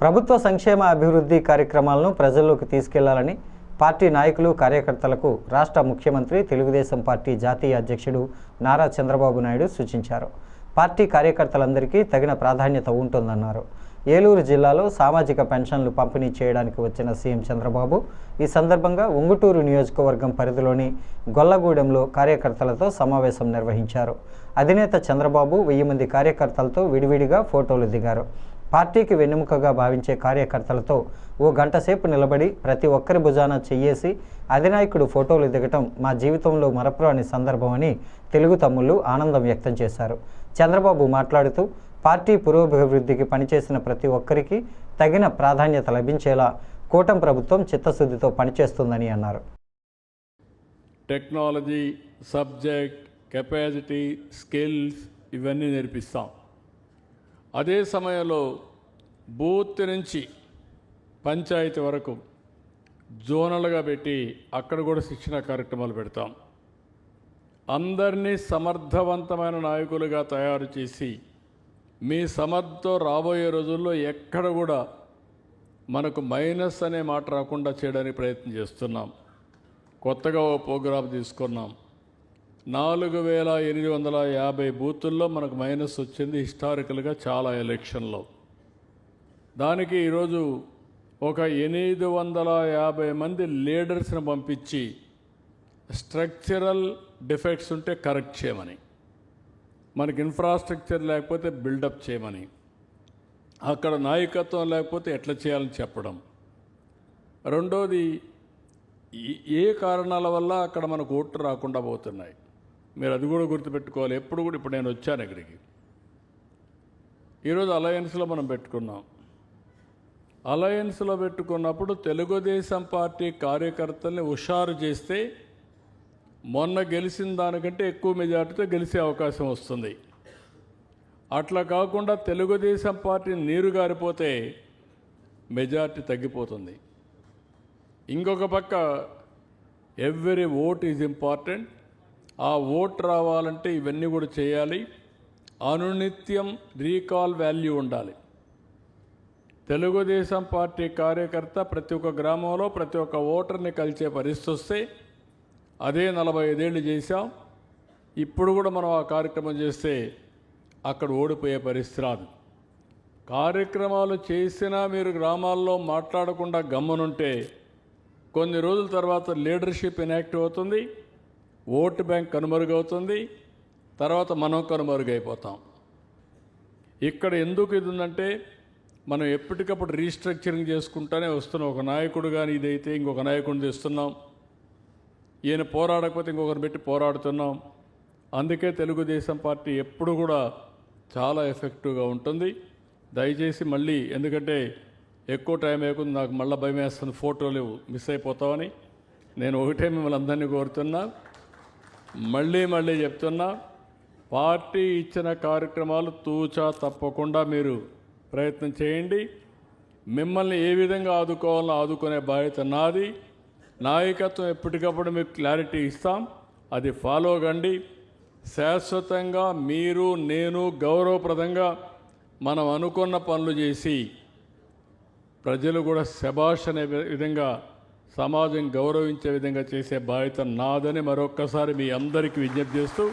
ప్రభుత్వ సంక్షేమ అభివృద్ధి కార్యక్రమాలను ప్రజల్లోకి తీసుకెళ్ళాలని పార్టీ నాయకులు కార్యకర్తలకు రాష్ట్ర ముఖ్యమంత్రి తెలుగుదేశం పార్టీ జాతీయ అధ్యక్షుడు నారా చంద్రబాబు నాయుడు సూచించారు. పార్టీ కార్యకర్తలందరికీ తగిన ప్రాధాన్యత ఉంటుందన్నారు. ఏలూరు జిల్లాలో సామాజిక పెన్షన్లు పంపిణీ చేయడానికి వచ్చిన సీఎం చంద్రబాబు ఈ సందర్భంగా ఉంగుటూరు నియోజకవర్గం పరిధిలోని గొల్లగూడెంలో కార్యకర్తలతో సమావేశం నిర్వహించారు. అధినేత చంద్రబాబు వెయ్యి మంది కార్యకర్తలతో విడివిడిగా ఫోటోలు దిగారు. పార్టీకి వెన్నెముకగా భావించే కార్యకర్తలతో ఓ గంట సేపు నిలబడి ప్రతి ఒక్కరి భుజాన చెయ్యేసి అధినాయకుడు ఫోటోలు దిగటం మా జీవితంలో మరపురాని సందర్భం అని తెలుగు తమ్ముళ్ళు ఆనందం వ్యక్తం చేశారు. చంద్రబాబు మాట్లాడుతూ పార్టీ పురోభివృద్ధికి పనిచేసిన ప్రతి ఒక్కరికి తగిన ప్రాధాన్యత లభించేలా కూటమి ప్రభుత్వం చిత్తశుద్ధితో పనిచేస్తుందని అన్నారు. టెక్నాలజీ సబ్జెక్ట్ కెపాసిటీ స్కిల్స్ ఇవన్నీ నేర్పిస్తాం. అదే సమయంలో బూత్ నుంచి పంచాయతీ వరకు జోనల్గా పెట్టి అక్కడ కూడా శిక్షణ కార్యక్రమాలు పెడతాం. అందరినీ సమర్థవంతమైన నాయకులుగా తయారు చేసి మీ సమర్థతో రాబోయే రోజుల్లో ఎక్కడ కూడా మనకు మైనస్ అనే మాట రాకుండా చేయడానికి ప్రయత్నం చేస్తున్నాం. కొత్తగా ఓ ప్రోగ్రాం తీసుకున్నాం. నాలుగు వేల ఎనిమిది వందల యాభై బూతుల్లో మనకు మైనస్ వచ్చింది హిస్టారికల్గా చాలా ఎలక్షన్లో. దానికి ఈరోజు ఒక ఎనిమిది వందల యాభై మంది లీడర్స్ని పంపించి స్ట్రక్చరల్ డిఫెక్ట్స్ ఉంటే కరెక్ట్ చేయమని మనకి ఇన్ఫ్రాస్ట్రక్చర్ లేకపోతే బిల్డప్ చేయమని అక్కడ నాయకత్వం లేకపోతే ఎట్లా చేయాలని చెప్పడం. రెండోది ఏ కారణాల వల్ల అక్కడ మనకు ఓట్లు రాకుండా పోతున్నాయి? మీరు అది కూడా గుర్తుపెట్టుకోవాలి. ఎప్పుడు కూడా ఇప్పుడు నేను వచ్చాను ఇక్కడికి. ఈరోజు అలయన్స్లో మనం పెట్టుకున్నాం. అలయన్స్లో పెట్టుకున్నప్పుడు తెలుగుదేశం పార్టీ కార్యకర్తల్ని హుషారు చేస్తే మొన్న గెలిచిన దానికంటే ఎక్కువ మెజార్టీతో గెలిచే అవకాశం వస్తుంది. అట్లా కాకుండా తెలుగుదేశం పార్టీ నీరు గారిపోతే మెజార్టీ తగ్గిపోతుంది. ఇంకొక పక్క ఎవ్రీ ఓట్ ఈజ్ ఇంపార్టెంట్. ఆ ఓట్ రావాలంటే ఇవన్నీ కూడా చేయాలి. అనునిత్యం రీకాల్ వాల్యూ ఉండాలి. తెలుగుదేశం పార్టీ కార్యకర్త ప్రతి ఒక్క గ్రామంలో ప్రతి ఒక్క ఓటర్ని కలిసే పరిస్థితి వస్తే అదే నలభై ఐదేళ్ళు చేశాం. ఇప్పుడు కూడా మనం ఆ కార్యక్రమం చేస్తే అక్కడ ఓడిపోయే పరిస్థితి రాదు. కార్యక్రమాలు చేసినా మీరు గ్రామాల్లో మాట్లాడకుండా గమ్మునుంటే కొన్ని రోజుల తర్వాత లీడర్షిప్ ఇన్యాక్టివ్ అవుతుంది ఓటు బ్యాంక్ కనుమరుగవుతుంది తర్వాత మనం కనుమరుగైపోతాం. ఇక్కడ ఎందుకు ఇది ఉందంటే మనం ఎప్పటికప్పుడు రీస్ట్రక్చరింగ్ చేసుకుంటానే వస్తున్నాం. ఒక నాయకుడు కానీ ఇదైతే ఇంకొక నాయకుడిని తెస్తున్నాం. ఈయన పోరాడకపోతే ఇంకొకరిని పెట్టి పోరాడుతున్నాం. అందుకే తెలుగుదేశం పార్టీ ఎప్పుడు కూడా చాలా ఎఫెక్టివ్గా ఉంటుంది. దయచేసి మళ్ళీ ఎందుకంటే ఎక్కువ టైం లేకుండా నాకు మళ్ళీ భయం వేస్తుంది ఫోటోలు మిస్ అయిపోతామని నేను ఒకటే మిమ్మల్ని అందరినీ కోరుతున్నా. మళ్ళీ మళ్ళీ చెప్తున్నా పార్టీ ఇచ్చిన కార్యక్రమాలు తూచా తప్పకుండా మీరు ప్రయత్నం చేయండి. మిమ్మల్ని ఏ విధంగా ఆదుకోవాలో ఆదుకునే బాధ్యత నాది. నాయకత్వం ఎప్పటికప్పుడు మీకు క్లారిటీ ఇస్తాం. అది ఫాలో కండి. శాశ్వతంగా మీరు నేను గౌరవప్రదంగా మనం అనుకున్న పనులు చేసి ప్రజలు కూడా శభాష అనే విధంగా సమాజం గౌరవించే విధంగా చేసే బాధ్యత నాదని మరొక్కసారి మీ అందరికీ విజ్ఞప్తి చేస్తూ